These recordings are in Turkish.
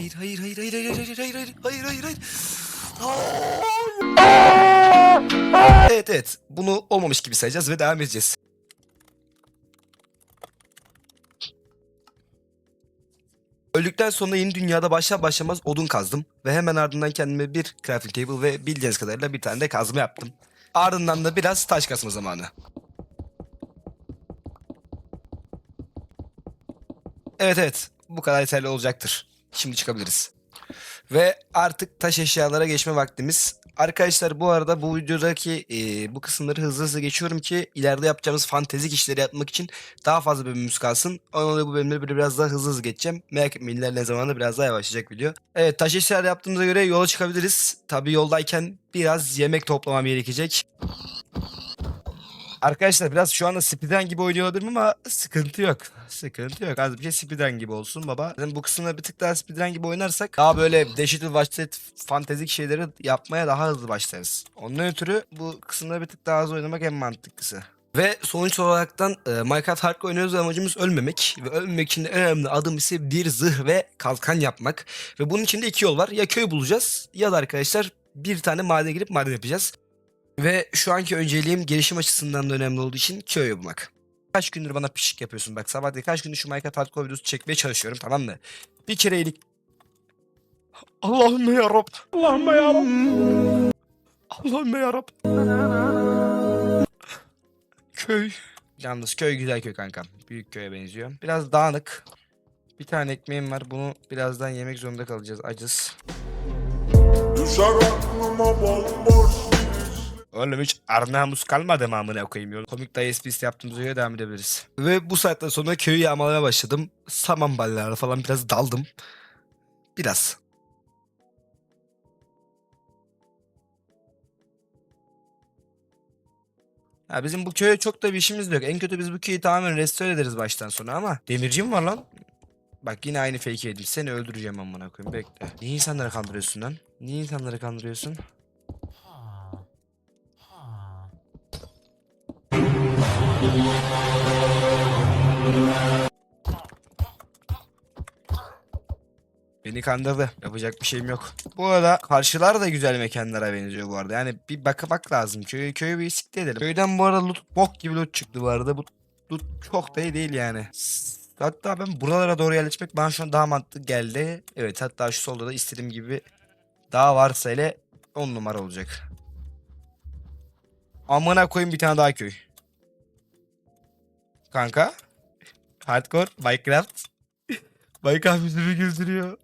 Hayır hayır hayır hayır hayır hayır hayır hayır hayır hayır hayır. Evet evet bunu olmamış gibi sayacağız ve devam edeceğiz. Öldükten sonra yeni dünyada başlar başlamaz odun kazdım ve hemen ardından kendime bir crafting table ve bildiğiniz kadarıyla bir tane de kazma yaptım. Ardından da biraz taş kasma zamanı. Evet evet bu kadar yeterli olacaktır. Şimdi çıkabiliriz. Ve artık taş eşyalara geçme vaktimiz. Arkadaşlar bu arada bu videodaki e, bu kısımları hızlı hızlı geçiyorum ki ileride yapacağımız fantezik işleri yapmak için daha fazla bölümümüz kalsın. Ona da bu bölümleri biraz daha hızlı hızlı geçeceğim. Merak etmeyin ilerleyen zamanda biraz daha yavaşlayacak video. Evet taş eşyalar yaptığımıza göre yola çıkabiliriz. Tabii yoldayken biraz yemek toplamam gerekecek. Arkadaşlar biraz şu anda speedrun gibi oynuyor olabilirim ama sıkıntı yok. Sıkıntı yok. Az bir şey speedrun gibi olsun baba. Yani bu kısımda bir tık daha speedrun gibi oynarsak daha böyle Digital Watch Set fantezik şeyleri yapmaya daha hızlı başlarız. Ondan ötürü bu kısımda bir tık daha az oynamak en mantıklısı. Ve sonuç olaraktan e, Minecraft Hardcore oynuyoruz ve amacımız ölmemek. Ve ölmemek için en önemli adım ise bir zırh ve kalkan yapmak. Ve bunun için de iki yol var. Ya köy bulacağız ya da arkadaşlar bir tane maden girip maden yapacağız. Ve şu anki önceliğim gelişim açısından da önemli olduğu için köy bulmak. Kaç gündür bana pişik yapıyorsun bak sabah değil kaç gündür şu Minecraft Hardcore videosu çekmeye çalışıyorum tamam mı? Bir kere iyilik... Allah'ım ya Rab. Allah'ım ya Rab. Allah'ım ya Rab. Köy. Yalnız köy güzel köy kankam. Büyük köye benziyor. Biraz dağınık. Bir tane ekmeğim var. Bunu birazdan yemek zorunda kalacağız. Acız. Düşer aklıma bomboş Oğlum hiç arnamuz kalmadı mı amına koyayım. Komik dayı esprisi yaptığımıza göre devam edebiliriz. Ve bu saatten sonra köyü yağmalamaya başladım. Saman balyalarına falan biraz daldım. Biraz. Ha bizim bu köye çok da bir işimiz yok. En kötü biz bu köyü tamamen restore ederiz baştan sona ama demirci mi var lan? Bak yine aynı fake yedim. Seni öldüreceğim amına koyayım. Bekle. Niye insanları kandırıyorsun lan? Niye insanları kandırıyorsun? Beni kandırdı. Yapacak bir şeyim yok. Bu arada karşılar da güzel mekanlara benziyor bu arada. Yani bir bakmak lazım. Köyü, köyü bir siktir edelim. Köyden bu arada loot bok gibi loot çıktı bu arada. Bu loot çok da iyi değil yani. Hatta ben buralara doğru yerleşmek bana şu an daha mantıklı geldi. Evet hatta şu solda da istediğim gibi daha varsa hele 10 numara olacak. Amına koyayım bir tane daha köy. Kanka. Hardcore Minecraft. Minecraft yüzümü güldürüyor.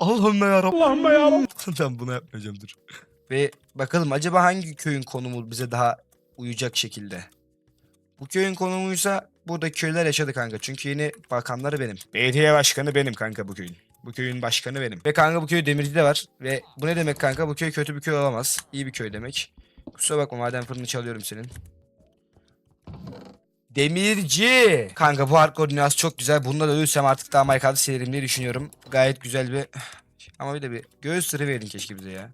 Allah'ım ya Rabbim. Allah'ım ya Rabbim. Tamam bunu yapmayacağım dur. Ve bakalım acaba hangi köyün konumu bize daha uyacak şekilde. Bu köyün konumuysa burada köyler yaşadı kanka. Çünkü yeni bakanları benim. Belediye başkanı benim kanka bu köyün. Bu köyün başkanı benim. Ve kanka bu köy demirci de var. Ve bu ne demek kanka? Bu köy kötü bir köy olamaz. İyi bir köy demek. Kusura bakma maden fırını çalıyorum senin. Demirci. Kanka bu hardcore dünyası çok güzel. Bununla da ölürsem artık daha Minecraft'ı silerim diye düşünüyorum. Gayet güzel bir... Ama bir de bir göğüs sırrı verin keşke bize ya.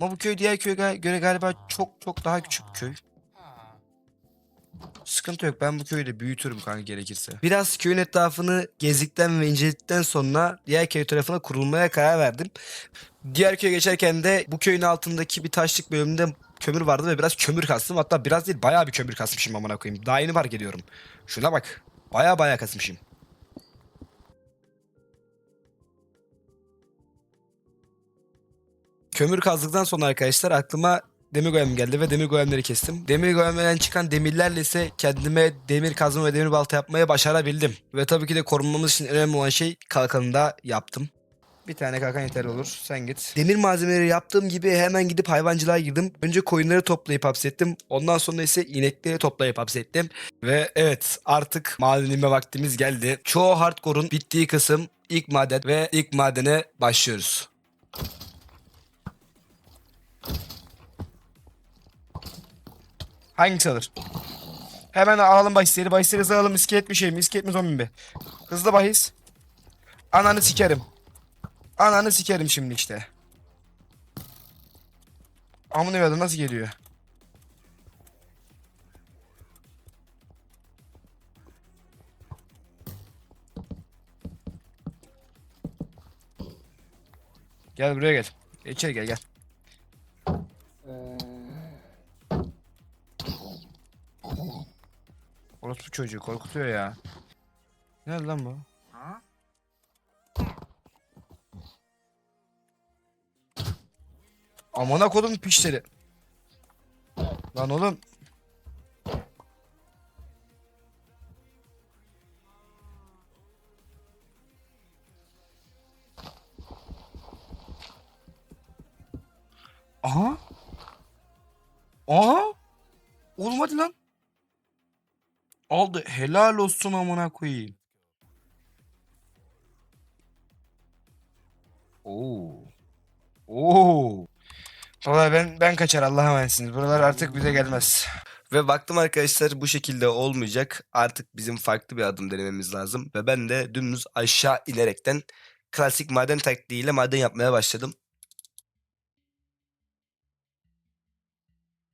Ama bu köy diğer köye göre galiba çok çok daha küçük köy. Sıkıntı yok ben bu köyü de büyütürüm kanka gerekirse. Biraz köyün etrafını gezdikten ve inceledikten sonra diğer köy tarafına kurulmaya karar verdim. Diğer köye geçerken de bu köyün altındaki bir taşlık bölümünde kömür vardı ve biraz kömür kastım. Hatta biraz değil bayağı bir kömür kasmışım amına koyayım. Daha yeni fark ediyorum. Şuna bak. Bayağı bayağı kasmışım. Kömür kazdıktan sonra arkadaşlar aklıma demir golem geldi ve demir golemleri kestim. Demir golemlerden çıkan demirlerle ise kendime demir kazma ve demir balta yapmayı başarabildim. Ve tabii ki de korunmamız için önemli olan şey kalkanı da yaptım. Bir tane kalkan yeterli olur. Sen git. Demir malzemeleri yaptığım gibi hemen gidip hayvancılığa girdim. Önce koyunları toplayıp hapsettim. Ondan sonra ise inekleri toplayıp hapsettim. Ve evet artık madenime vaktimiz geldi. Çoğu hardcore'un bittiği kısım ilk maden ve ilk madene başlıyoruz. Hangisi alır? Hemen alalım bahisleri. Bahisleri hızlı alalım. İskelet mi şey mi? İskelet mi zombi mi? Hızlı bahis. Ananı sikerim. Ananı sikerim şimdi işte. Amına verdim nasıl geliyor? Gel buraya gel. İçeri gel gel. Orospu çocuğu korkutuyor ya. Ne lan bu? Amına kodum pişleri. Lan oğlum. Aha. Aha. Oğlum hadi lan. Aldı. Helal olsun amına koyayım. Oo. Oo. Valla ben ben kaçar Allah'a emanetsiniz. Buralar artık bize gelmez. Ve baktım arkadaşlar bu şekilde olmayacak. Artık bizim farklı bir adım denememiz lazım. Ve ben de dümdüz aşağı inerekten klasik maden taktiğiyle maden yapmaya başladım.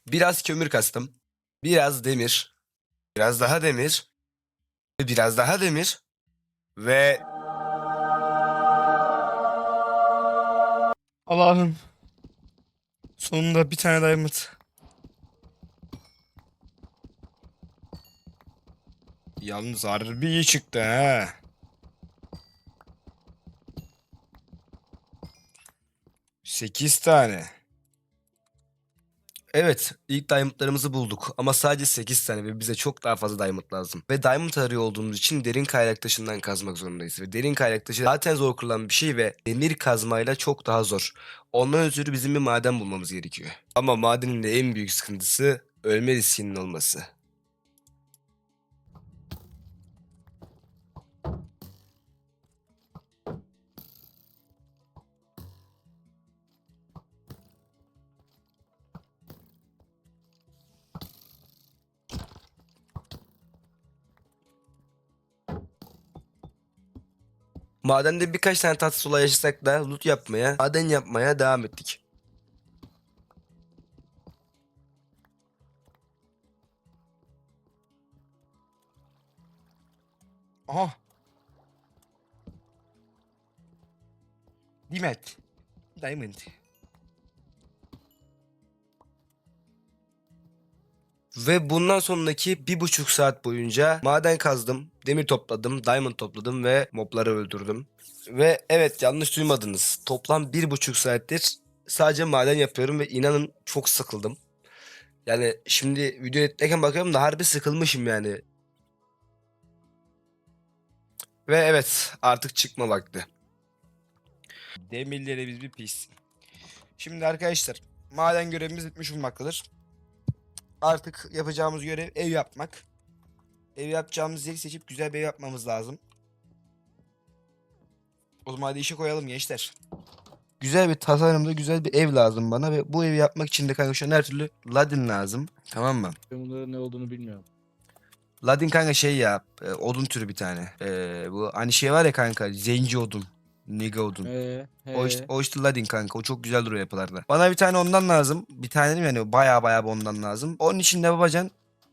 Biraz kömür kastım. Biraz demir. Biraz daha demir. Ve biraz daha demir. Ve... Allah'ım. Sonunda bir tane diamond. Yalnız harbi iyi çıktı ha. Sekiz tane. Evet, ilk diamondlarımızı bulduk ama sadece 8 tane ve bize çok daha fazla diamond lazım. Ve diamond arıyor olduğumuz için derin kaynak taşından kazmak zorundayız. Ve derin kaynak taşı zaten zor kurulan bir şey ve demir kazmayla çok daha zor. Ondan ötürü bizim bir maden bulmamız gerekiyor. Ama madenin de en büyük sıkıntısı ölme riskinin olması. Madende birkaç tane tatsız olay yaşasak da loot yapmaya, maden yapmaya devam ettik. Aha. Dimet. Diamond. Ve bundan sonraki bir buçuk saat boyunca maden kazdım, demir topladım, diamond topladım ve mobları öldürdüm. Ve evet yanlış duymadınız. Toplam bir buçuk saattir sadece maden yapıyorum ve inanın çok sıkıldım. Yani şimdi video editleyken bakıyorum da harbi sıkılmışım yani. Ve evet artık çıkma vakti. Demirlerimiz bir pis. Şimdi arkadaşlar maden görevimiz bitmiş bulmaktadır. Artık yapacağımız görev ev yapmak. Ev yapacağımız yeri seçip güzel bir ev yapmamız lazım. O zaman hadi işe koyalım gençler. Güzel bir tasarımda güzel bir ev lazım bana ve bu evi yapmak için de kanka şu an her türlü ladin lazım. Tamam mı? Ben bunların ne olduğunu bilmiyorum. Ladin kanka şey ya e, odun türü bir tane. E, bu hani şey var ya kanka zenci odun. Nigga odun. Ee, O işte, o işte Ladin kanka. O çok güzel duruyor yapılarda. Bana bir tane ondan lazım. Bir tane değil yani baya baya ondan lazım. Onun için de babacan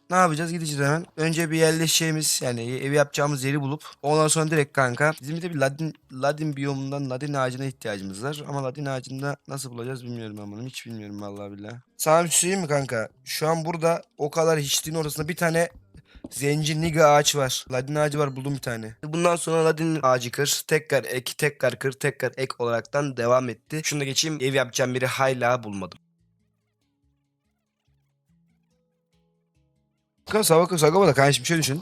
ne yapacağız? Gideceğiz hemen. Önce bir yerleşeceğimiz yani evi yapacağımız yeri bulup ondan sonra direkt kanka bizim bir de bir Ladin, Ladin biyomundan Ladin ağacına ihtiyacımız var. Ama Ladin ağacında nasıl bulacağız bilmiyorum ama hiç bilmiyorum vallahi billahi. Sana bir şey mi kanka? Şu an burada o kadar hiçliğin ortasında bir tane Zenci niga ağaç var. Ladin ağacı var buldum bir tane. Bundan sonra ladin ağacı kır. Tekrar ek, tekrar kır, tekrar ek olaraktan devam etti. Şunu da geçeyim. Ev yapacağım biri hala bulmadım. Kanka Savako Sagopa da kanka şimdi şöyle düşün.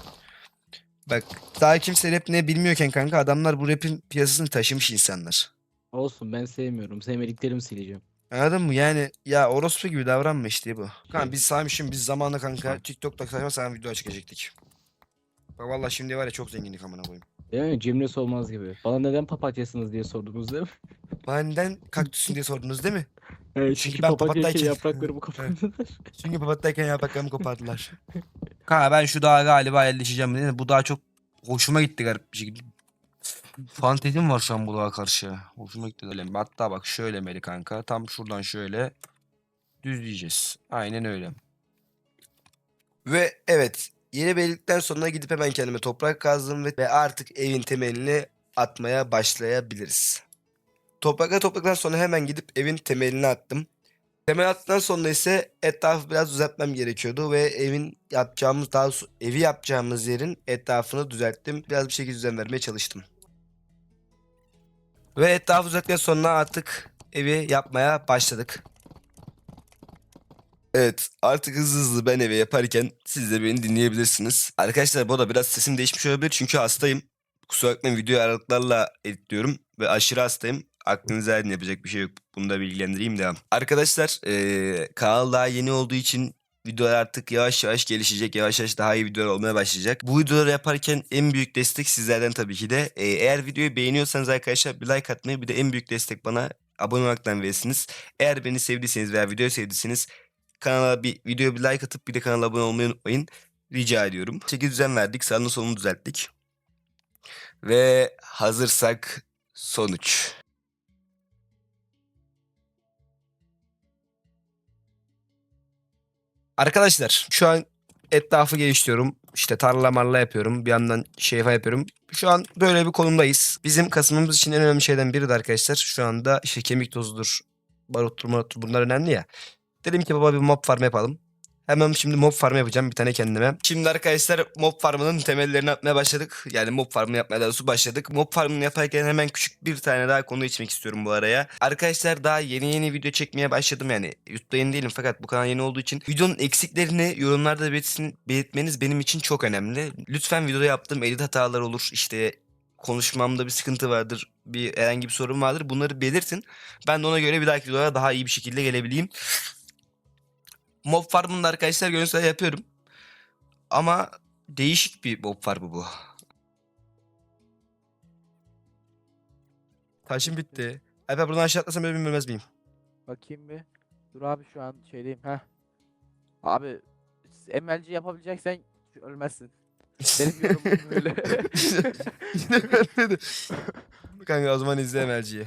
Bak daha kimse rap ne bilmiyorken kanka adamlar bu rapin piyasasını taşımış insanlar. olsun ben sevmiyorum. Sevmediklerimi sileceğim. Anladın mı? Yani ya orospu gibi davranma işte bu. Kanka biz saymışım biz zamanında kanka. TikTok'ta sayma sana video çekecektik. Bak vallahi şimdi var ya çok zenginlik amına koyayım. Mi? Cimri olmaz gibi. Bana neden papatyasınız diye sordunuz değil mi? Benden kaktüsün diye sordunuz değil mi? Evet, Çünkü çünkü ben papatya papatyayken- şey yapraklarımı kapadılar. Çünkü papattayken yapraklarımı kopardılar. Kanka ben şu dağa galiba yerleşeceğim. Bu dağ çok hoşuma gitti garip bir şekilde. Fantezim var şu an bu dağa karşı. Hoşuma gitti. Öyle. Hatta bak şöyle Meli kanka. Tam şuradan şöyle düzleyeceğiz. Aynen öyle. Ve evet yeri belirledikten sonra gidip hemen kendime toprak kazdım ve, ve artık evin temelini atmaya başlayabiliriz. Toprakla topladıktan sonra hemen gidip evin temelini attım. Temel attıktan sonra ise etrafı biraz düzeltmem gerekiyordu ve evin yapacağımız daha evi yapacağımız yerin etrafını düzelttim. Biraz bir şekilde düzen vermeye çalıştım. Ve etrafı düzelttikten sonra artık evi yapmaya başladık. Evet artık hızlı hızlı ben evi yaparken siz de beni dinleyebilirsiniz. Arkadaşlar bu arada biraz sesim değişmiş olabilir çünkü hastayım. Kusura bakmayın videoyu aralıklarla editliyorum ve aşırı hastayım. Aklınıza erdin yapacak bir şey yok. Bunu da bilgilendireyim devam. Arkadaşlar eee kanal daha yeni olduğu için videolar artık yavaş yavaş gelişecek. Yavaş yavaş daha iyi videolar olmaya başlayacak. Bu videoları yaparken en büyük destek sizlerden tabii ki de. Eee, eğer videoyu beğeniyorsanız arkadaşlar bir like atmayı bir de en büyük destek bana abone olmaktan verirsiniz. Eğer beni sevdiyseniz veya videoyu sevdiyseniz kanala bir videoya bir like atıp bir de kanala abone olmayı unutmayın. Rica ediyorum. Çeki düzen verdik. Sağını solunu düzelttik. Ve hazırsak sonuç. Arkadaşlar şu an etrafı geliştiriyorum. İşte tarla marla yapıyorum. Bir yandan şey falan yapıyorum. Şu an böyle bir konumdayız. Bizim Kasım'ımız için en önemli şeyden biri de arkadaşlar. Şu anda işte kemik tozudur, baruttur, maruttur bunlar önemli ya. Dedim ki baba bir mob farm yapalım. Hemen şimdi mob farm yapacağım bir tane kendime. Şimdi arkadaşlar mob farmının temellerini atmaya başladık. Yani mob farmını yapmaya daha başladık. Mob farmını yaparken hemen küçük bir tane daha konu içmek istiyorum bu araya. Arkadaşlar daha yeni yeni video çekmeye başladım yani. YouTube'da yeni değilim fakat bu kanal yeni olduğu için videonun eksiklerini yorumlarda belirtsin, belirtmeniz benim için çok önemli. Lütfen videoda yaptığım edit hatalar olur. işte konuşmamda bir sıkıntı vardır. Bir herhangi bir sorun vardır. Bunları belirtin. Ben de ona göre bir dahaki videolara daha iyi bir şekilde gelebileyim. Mob farmını da arkadaşlar gönül yapıyorum. Ama değişik bir mob farmı bu. Taşım bitti. Alper buradan aşağı atlasam böyle bilmez miyim? Bakayım bir. Dur abi şu an şeydeyim. Heh. Abi MLG yapabileceksen ölmezsin. Benim yorumum böyle. Yine vermedi. kanka o zaman izle MLG'yi.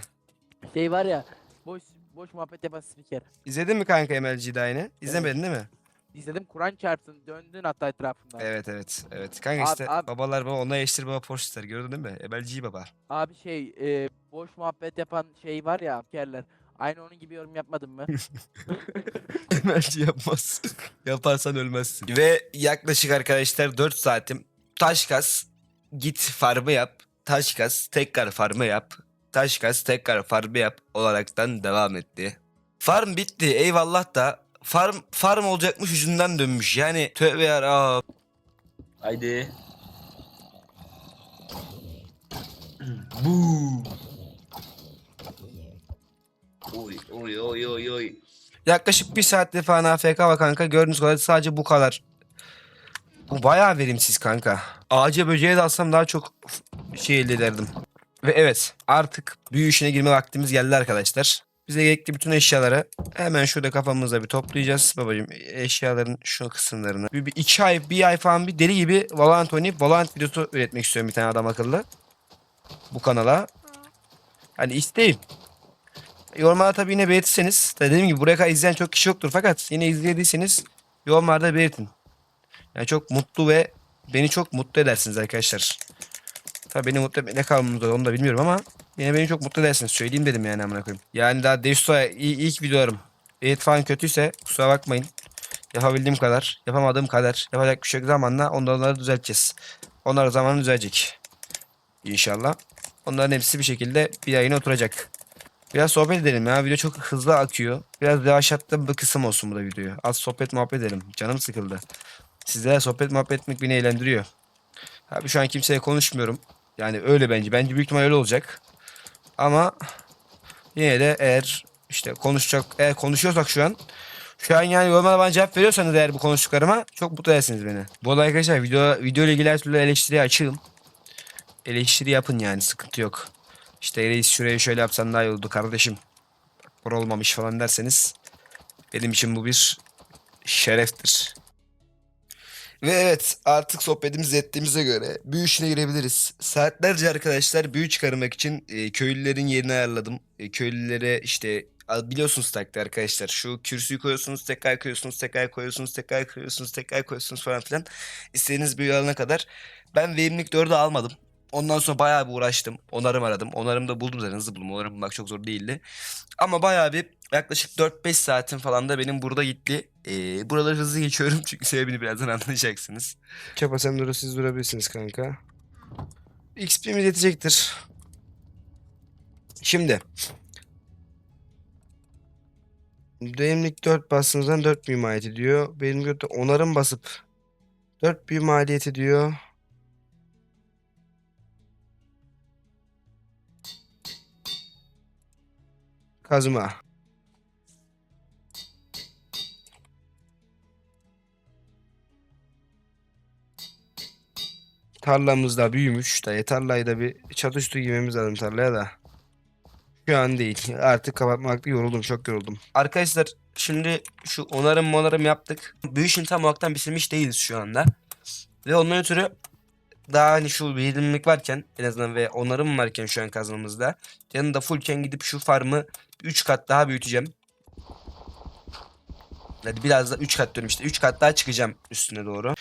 şey var ya. Boş boş muhabbet yapan spiker. İzledin mi kanka MLG'yi daha yine? İzlemedin değil mi? İzledim Kur'an çarpsın döndün hatta etrafından. Evet evet. Evet. Kanka Abi- işte abi- babalar baba ona eşittir baba Porsche ister. Gördün değil mi? MLG baba. Abi şey e, boş muhabbet yapan şey var ya spikerler. Aynı onun gibi yorum yapmadın mı? Emelci yapmaz. Yaparsan ölmezsin. Ve yaklaşık arkadaşlar 4 saatim. Taş kas, git farmı yap. Taş kas, tekrar farmı yap. Taş kas, tekrar farmı yap olaraktan devam etti. Farm bitti eyvallah da farm farm olacakmış yüzünden dönmüş. Yani tövbe yara. Haydi. Bu. Oy oy oy oy oy. Yaklaşık bir saatte falan AFK var kanka. Gördüğünüz kadar sadece bu kadar. Bu bayağı verimsiz kanka. Ağaca böceğe de alsam daha çok şey elde ederdim. Ve evet artık büyü işine girme vaktimiz geldi arkadaşlar. Bize gerekli bütün eşyaları hemen şurada kafamızda bir toplayacağız babacığım. Eşyaların şu kısımlarını. Bir, bir iki ay, bir ay falan bir deli gibi Valorant oynayıp Valorant videosu üretmek istiyorum bir tane adam akıllı. Bu kanala. Hani isteğim. Yorumlarda tabii yine belirtirseniz. Dediğim gibi buraya kadar izleyen çok kişi yoktur fakat yine izlediyseniz yorumlarda belirtin. Yani çok mutlu ve beni çok mutlu edersiniz arkadaşlar. Tabii beni mutlu etmek ne kadar mutlu onu da bilmiyorum ama yine beni çok mutlu edersiniz. Söyleyeyim dedim yani amına koyayım. Yani daha Desto'ya ilk, videolarım. Edit falan kötüyse kusura bakmayın. Yapabildiğim kadar, yapamadığım kadar yapacak bir şey yok zamanla onları düzelteceğiz. Onlar zamanı düzelecek. İnşallah. Onların hepsi bir şekilde bir yayına oturacak. Biraz sohbet edelim ya. Video çok hızlı akıyor. Biraz yavaşlattığım bir kısım olsun bu da videoyu. Az sohbet muhabbet edelim. Canım sıkıldı. Sizlerle sohbet muhabbet etmek beni eğlendiriyor. Abi şu an kimseye konuşmuyorum. Yani öyle bence. Bence büyük ihtimal öyle olacak. Ama yine de eğer işte konuşacak eğer konuşuyorsak şu an şu an yani yorumlara bana cevap veriyorsanız eğer bu konuştuklarıma çok mutlu edersiniz beni. Bu arada arkadaşlar video, video ile ilgili her türlü eleştiriye açığım. Eleştiri yapın yani sıkıntı yok. İşte reis şuraya şöyle yapsan daha iyi oldu kardeşim. Pro olmamış falan derseniz benim için bu bir şereftir. Ve evet artık sohbetimizi ettiğimize göre büyü işine girebiliriz. Saatlerce arkadaşlar büyü çıkarmak için e, köylülerin yerini ayarladım. E, köylülere işte biliyorsunuz taktiği arkadaşlar. Şu kürsüyü koyuyorsunuz tekrar koyuyorsunuz tekrar koyuyorsunuz tekrar koyuyorsunuz tekrar koyuyorsunuz falan filan. İstediğiniz büyü alana kadar. Ben verimlilik 4'ü almadım. Ondan sonra bayağı bir uğraştım. Onarım aradım. Onarım da buldum zaten hızlı buldum. Onarım bulmak çok zor değildi. Ama bayağı bir yaklaşık 4-5 saatin falan da benim burada gitti. Ee, buraları hızlı geçiyorum çünkü sebebini birazdan anlayacaksınız. Çapa sen dur siz durabilirsiniz kanka. XP'miz yetecektir. Şimdi. Demlik 4 bastığınızdan 4 büyü maliyeti. Benim götte onarım basıp 4 büyü maliyeti diyor. Kazma. Tarlamız da büyümüş. Dayı tarlayı da bir çatıştı girmemiz lazım tarlaya da. Şu an değil. Artık kapatmakta yoruldum. Çok yoruldum. Arkadaşlar şimdi şu onarım monarım yaptık. Bu işin tam olaraktan bitirmiş değiliz şu anda. Ve ondan ötürü daha hani şu verimlilik varken en azından ve onarım varken şu an kazmamızda yanında fullken gidip şu farmı 3 kat daha büyüteceğim. Hadi biraz da 3 kat diyorum işte 3 kat daha çıkacağım üstüne doğru.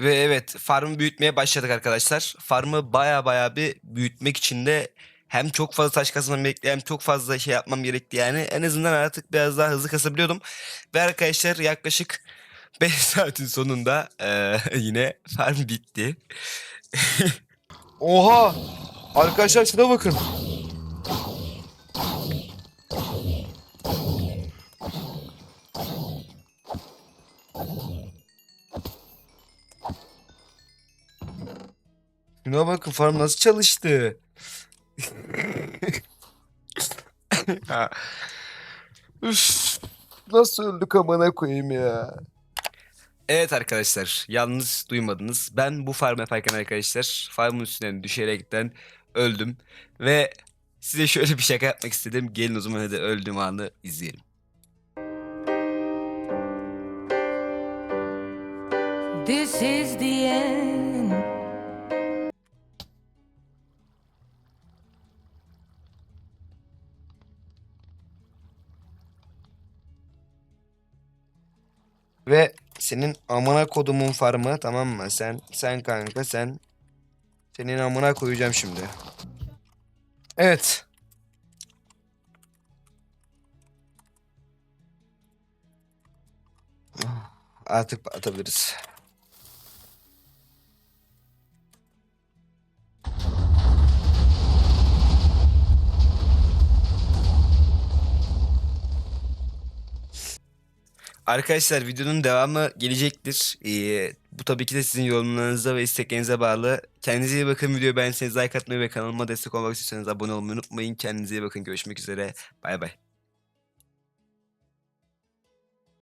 Ve evet farmı büyütmeye başladık arkadaşlar. Farmı baya baya bir büyütmek için de hem çok fazla taş kasmam gerekli hem çok fazla şey yapmam gerekti yani. En azından artık biraz daha hızlı kasabiliyordum. Ve arkadaşlar yaklaşık 5 saatin sonunda eee, yine farm bitti. Oha! Arkadaşlar şuna bakın. Şuna bakın farm nasıl çalıştı. Üf, nasıl öldük amına koyayım ya. Evet arkadaşlar yalnız duymadınız. Ben bu farm yaparken arkadaşlar farmın üstünden düşerekten öldüm. Ve size şöyle bir şaka yapmak istedim. Gelin o zaman hadi öldüğüm anı izleyelim. This is the end. Ve senin amına kodumun farmı tamam mı? Sen sen kanka sen senin amına koyacağım şimdi. Evet. Artık atabiliriz. Arkadaşlar videonun devamı gelecektir. Ee, bu tabii ki de sizin yorumlarınıza ve isteklerinize bağlı. Kendinize iyi bakın. Videoyu beğendiyseniz like atmayı ve kanalıma destek olmak istiyorsanız abone olmayı unutmayın. Kendinize iyi bakın. Görüşmek üzere. Bay bay.